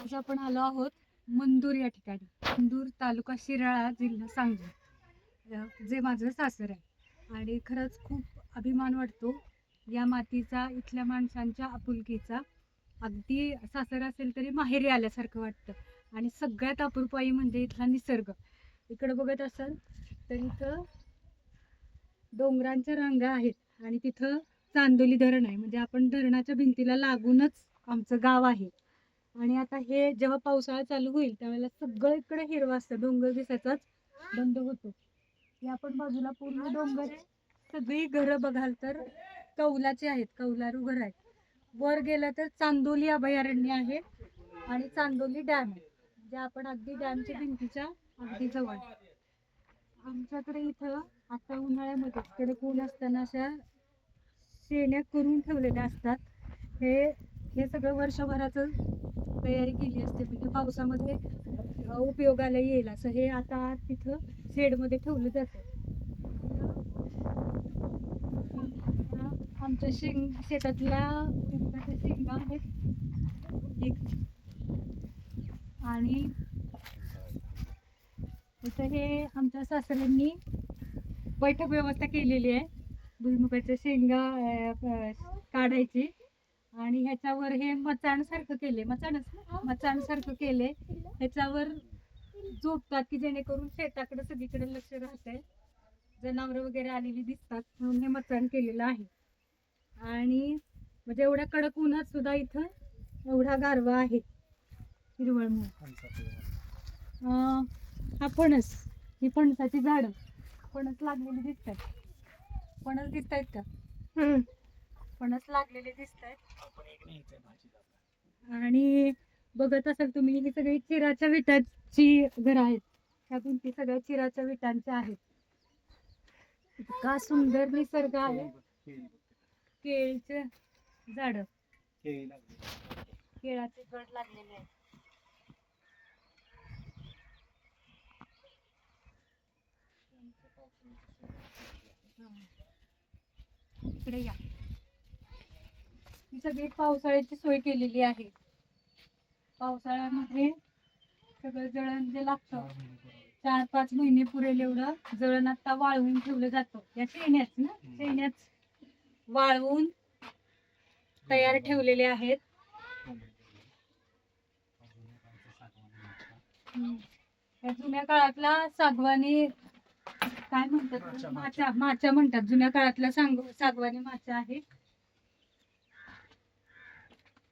आज आपण आलो आहोत मंदूर या ठिकाणी. मंदूर तालुका शिराळा जिल्हा सांगली. जे माझं सासर आहे. आणि खरंच खूप अभिमान वाटतो या मातीचा इथल्या माणसांच्या आपुलकीचा. अगदी सासर असेल तरी माहेरी आल्यासारखं वाटतं. आणि सगळ्यात अपुरपाई म्हणजे इथला निसर्ग. इकडं बघत असाल तर इथं डोंगरांच्या रांगा आहेत. आणि तिथं चांदोली धरण आहे. म्हणजे आपण धरणाच्या भिंतीला लागूनच आमचं गाव आहे. आणि आता हे जेव्हा पावसाळा चालू होईल त्यावेळेला सगळं इकडे हिरवं असतं डोंगर दिसायचाच बंद होतो या आपण बाजूला पूर्ण डोंगर आहे. सगळी घरं बघाल तर कौलाचे आहेत कौलारू घर आहेत वर गेलं तर चांदोली अभयारण्य आहे आणि चांदोली डॅम आहे जे आपण अगदी डॅमच्या भिंतीच्या अगदी जवळ आहे. आमच्याकडे इथं आता उन्हाळ्यामध्ये तिकडे कोण असताना अशा शेण्या करून ठेवलेल्या असतात हे हे सगळं वर्षभराचं तयारी केली असते. म्हणजे पावसामध्ये उपयोगाला येईल असं हे आता तिथं शेडमध्ये ठेवलं जातं. आमच्या शेंग शेतातल्या शेंगा आहेत. एक. आणि इथं हे आमच्या सासऱ्यांनी बैठक व्यवस्था केलेली आहे. भुईमुगाच्या शेंगा काढायची. आणि ह्याच्यावर हे मचाण सारखं केले मचाणच ना? मचाण सारखं केले ह्याच्यावर झोपतात की जेणेकरून शेताकडे सगळीकडे लक्ष राहतंय. जनावरं वगैरे आलेली दिसतात म्हणून हे मचाण केलेलं आहे. आणि म्हणजे एवढ्या कडक उन्हात सुद्धा इथं एवढा गारवा आहे. हिरवळ म्हणून. अं, हा फणस ही फणसाची झाडं. फणस लागलेली दिसत आहेत फणस दिसत आहेत का फणस लागलेले दिसत आहेत आणि बघत असाल तुम्ही ही सगळी चिराच्या विटाची घर आहेत. ह्या भिंती सगळ्या चिराच्या विटांच्या आहेत. इतका सुंदर निसर्ग आहे. केळीचे झाड. केळाचे गड लागलेले आहेत. इकडे या. ही सगळी पावसाळ्याची सोय केलेली आहे. पावसाळ्यामध्ये सगळं जळण जे लागतं चार पाच महिने पुरेल एवढं जळण आता वाळवून ठेवलं जातं. या शेण्याच ना? शेण्याच वाळवून तयार ठेवलेले आहेत. या जुन्या काळातला सागवानी काय म्हणतात? माचा माचा म्हणतात. जुन्या काळातला सांग सागवानी माचा आहे.